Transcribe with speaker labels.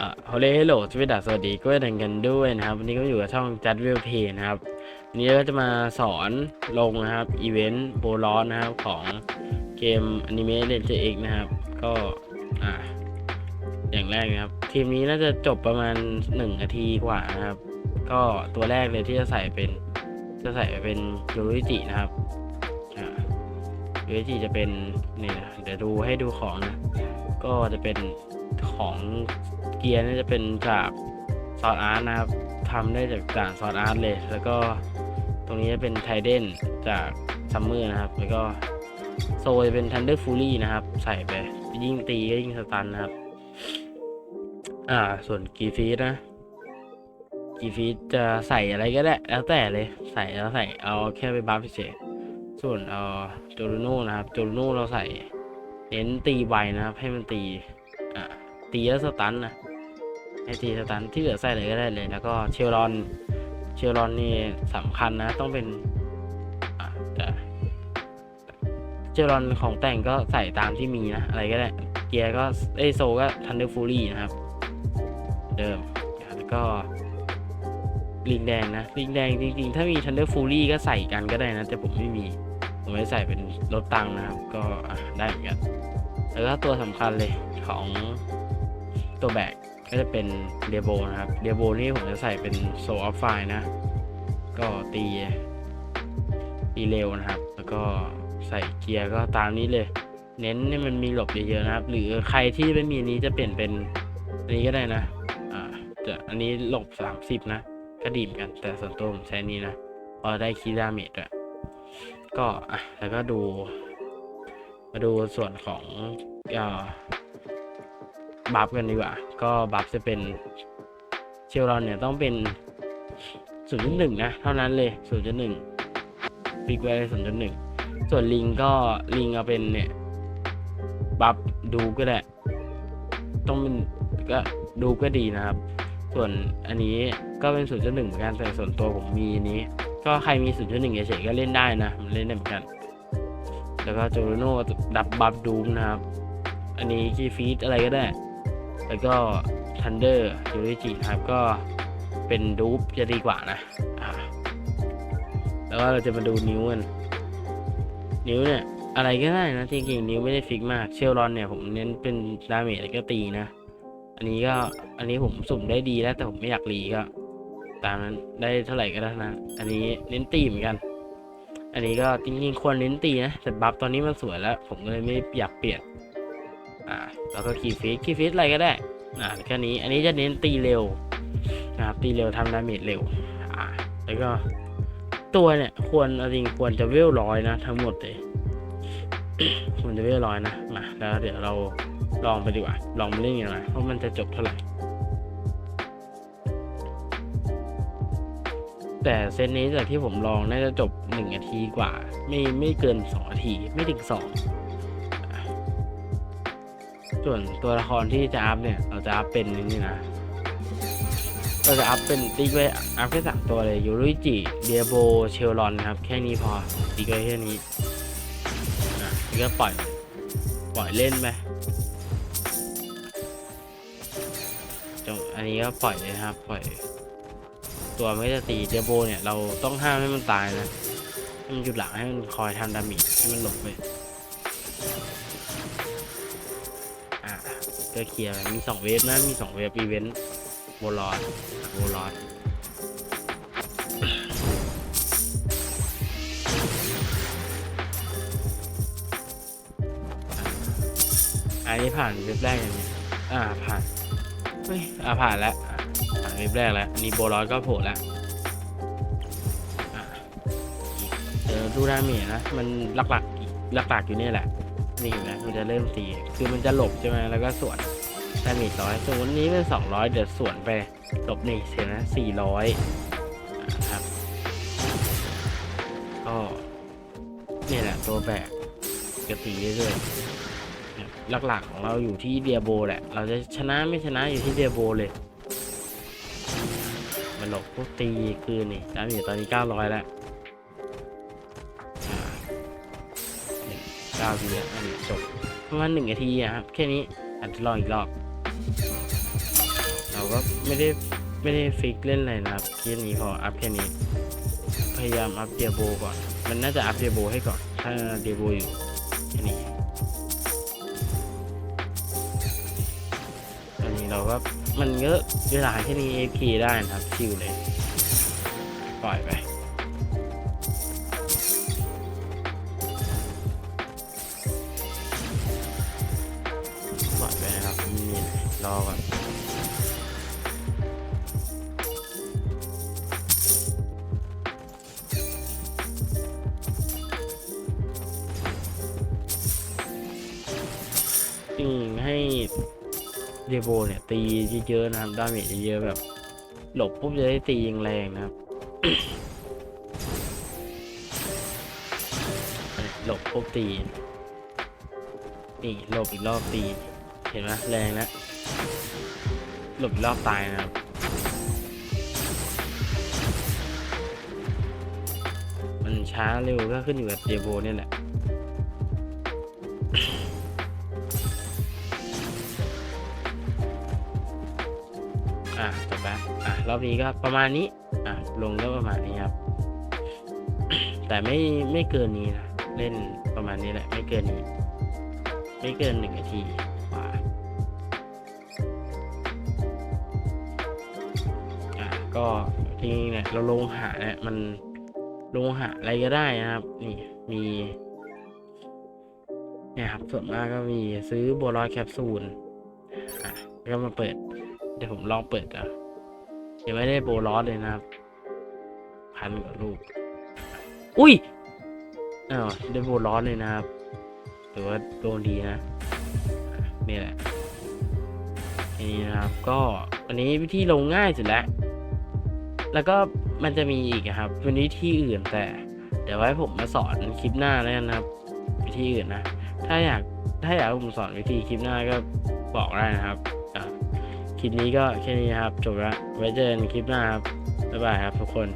Speaker 1: อ่าฮอลเลฮัลโหลสวัสดีสวัสดีก็ดังกันด้วยนะครับ วันนี้ก็อยู่กับช่องจัดวิวเพย์นะครับ วันนี้ก็จะมาสอนลงนะครับอีเวนต์โบลอนนะครับของเกมอนิเมะเลนเจอร์เอกนะครับ ก็อ่าอย่างแรกนะครับ ทีมนี้น่าจะจบประมาณ1นาทีกว่านะครับ ก็ตัวแรกเลยที่จะใส่เป็นจะใส่เป็นยูริจินะครับยูริจิจะเป็นนี่นะเดี๋ยวดูให้ดูของนะก็จะเป็น ของเกียร์น่าจะเป็นจากซอสอาร์ตนะครับทำได้จากจากซอสอาร์ตเลย แล้วก็ตรงนี้จะเป็นไทเดนจากซัมเมอร์นะครับ แล้วก็โซจะเป็นทันเดอร์ฟูลี่นะครับ ใส่ไป ยิ่งตีก็ยิ่งสตันนะครับ อ่า ส่วนกีฟีดนะกีฟีดจะใส่อะไรก็ได้ แล้วแต่เลยใส่แล้วใส่เอาแค่ไปบัฟเฉยส่วนเอ่อโจลูโน่นะครับ โจลูโน่เราใส่เน้นตีไวนะครับ ให้มันตี ตีแล้วสตันนะให้ตีสตันที่เหลือใส่เลยก็ได้เลย แล้วก็เชลรอน เชลรอนนี่สำคัญนะ ต้องเป็นเชลรอนของแต่งก็ใส่ตามที่มีนะ อะไรก็ได้ เกียร์ก็เอโซก็ทันเดอร์ฟูรี่นะครับ เดิม แล้วก็ลิงแดงนะลิงแดงจริงๆ ถ้ามีทันเดอร์ฟูรี่ก็ใส่กันก็ได้นะ แต่ผมไม่มี ผมไม่ใส่เป็นรถตังนะครับ ก็ได้เหมือนกันแล้วก็ตัวสำคัญเลยของ ตัวแบกก็จะเป็นเดียโบนะครับเดียโบนี่ผมจะใส่เป็นโซออฟไฟนะ ก็ตี ตีเร็วนะครับ แล้วก็ใส่เกียร์ก็ตามนี้เลย เน้นให้มันมีหลบเยอะๆนะครับ หรือใครที่ไม่มีนี้จะเปลี่ยนเป็นอันนี้ก็ได้นะ อ่าจะอันนี้หลบ 30 นะก็ดีเหมอนกัน แต่ส่วนตัวผมใช้นี้นะเพอได้คีดาเมจด้วยก็อะแล้วก็ดู มาดูส่วนของอ่อ บัฟกันดีกว่า ก็บัฟจะเป็นเชลรอนเนี่ยต้องเป็น 0.1 นะ เท่านั้นเลย 0.1ปิกไว้เลย0.1 ส่วนลิงก็ลิงเอาเป็นเนี่ยบัฟดูก็ได้ ต้องเป็นก็ดูก็ดีนะครับ ส่วนอันนี้ก็เป็น 0.1 เหมือนกันแต่ส่วนตัวผมมีนี้ ก็ใครมี 0.1เฉยๆก็เล่นได้นะ มันเล่นได้เหมือนกัน แล้วก็โจโรโน่ดับบัฟดูนะครับ อันนี้คีฟีดอะไรก็ได้ แล้วก็ทันเดอร์ยูริจินะครับก็เป็นดูปจะดีกว่านะแล้วก็เราจะมาดูนิ้วกัน นิ้วเนี่ย อะไรก็ได้นะจริงๆนิ้วไม่ได้ฟิกมากเชลรอนเนี่ยผมเน้นเป็นดาเมจแล้วก็ตีนะ อันนี้ก็อันนี้ผมสุ่มได้ดีแล้วแต่ผมไม่อยากรีก็ ตามนั้นได้เท่าไหร่ก็ได้นะ อันนี้เน้นตีเหมือนกัน อันนี้ก็จริงๆควรเน้นตีนะแต่บัฟตอนนี้มันสวยแล้ว ผมก็เลยไม่อยากเปลี่ยน อ่า แล้วก็คีฟิตคีย์ฟิตอะไรก็ได้อ่าแค่นี้อันนี้จะเน้นตีเร็วนะครับตีเร็วทำดาเมจเร็วอ่าแล้วก็ตัวเนี่ย ควรจริงควรจะเวลร้อยนะ ทั้งหมดเลยควรจะเวลร้อยนะมาแล้วเดี๋ยวเราลองไปดีกว่า ลองมาเล่นกันน่อยว่ามันจะจบเท่าไหร่แต่เซตนี้จากที่ผมลองน่าจะจบหนึ่งนาทีกว่า ไม่ไม่เกินสองนาทีไม่ถึงสอง ส่วนตัวละครที่จะอัพเนี่ย เราจะอัพเป็นนี่นะเราจะอัพเป็นติ๊กไว้อัพแค่สามตัวเลยยูริจิเดียโบเชลรอนครับ แค่นี้พอติ๊กไว้แค่นี้อะแล้วก็ปล่อย ปล่อยเล่นไปจงอันนี้ก็ปล่อยเลยนะครับ ปล่อย ตัวไม่จะตีเจโบเนี่ย เราต้องห้ามให้มันตายนะให้มันหยุดหลังให้มันคอยทำดาเมจให้มันหลบไป ก็เคลียร์มีสองเวฟนะ มีสองเวฟอีเวนต์โบลอดโบลอดอันนี้ผ่านเวฟแรกยังไงอ่าผ่านเฮ้ยอ่าผ่านแล้วผ่านเวฟแรกแล้วอันนี้โบลอดก็โผล่แล้วเดี๋ยวดูดาเมจนะ มันหลักๆหลักๆอยู่เนี่ยแหละ นี่นไหมมันจะเริ่มตี คือมันจะหลบใช่ไหมแล้วก็สวนดาเมจร้อยส่วนวันนี้เป็นสองร้อยเดี๋ยวสวนไปหลบนี่เสียนะสี่ร้อยครับก็นี่แหละตัวแบกกระตีเรื่อยหลักๆของเราอยู่ที่เดียโบแหละ เราจะชนะไม่ชนะอยู่ที่เดียโบเลย มันหลบพวกตีคือนี่ดาเมจตอนนี้เก้าร้อยแล้ว เก้าทีแล้วอันนี้จบประมาณหนึ่งนาทีอะครับแค่นี้อาจจะลองอีกรอบก็ไม่ได้ไม่ได้ฟิกเล่นอะไรนะครับแค่นี้พออัพแค่นี้ พยายามอัพเดียโบก่อน มันน่าจะอัพเดียโบให้ก่อน ถ้าเดียโบอยู่แค่นี้ตอนนี้เราก็มันก็เวลาแค่นี้ AFK ได้นะครับชิวเลย ปล่อยไปป รอก่อนจริงให้เดโบเนี่ย ตีเยอะๆนะครับดาเมจเยอะๆแบบ หลบปุ๊บจะได้ตีแรงนะครับ หลบปุ๊บตี นี่หลบอีกรอบตี ห็นไหมแรงนะหลบรอบตายนะครับมันช้าเร็วก็ขึ้นอยู่กับเดโบเนี่ยแหละอะจบแล้วอะรอบนี้ก็ประมาณนี้อะลงก็ประมาณนี้ครับ แต่ไม่ไม่เกินนี้นะเล่นประมาณนี้แหละ ไม่เกินนี้ ไม่เกินหนึ่งนาที กว่าอะก็จริงๆเนี่ยเราลงหาเนี่ยมันลงหาอะไรก็ได้นะครับ นี่มีเนี่ยครับส่วนมากก็มีซื้อโบวลอยแคปซูลอะก็มาเปิด เดี๋ยวผมลองเปิดอะยังไม่ได้โบลอสเลยนะครับ พันกว่าลูก อุ้ยอ้าวได้โบลอสเลยนะครับถือว่าโดนดีนะนี่แหละนี่นะครับ ก็อันนี้วิธีลงง่ายสุดแล้ว แล้วก็มันจะมีอีกครับเป็นวิธีอื่นแต่ เดี๋ยวไว้ผมมาสอนคลิปหน้าแล้วกันนะครับ วิธีอื่นนะ ถ้าอยากถ้าอยากให้ผมสอนวิธีคลิปหน้าก็บอกได้นะครับคลิปนี้ก็แค่นี้ครับจบละไว้เจอกันคลิปหน้าครับบ๊ายบายครับทุกคน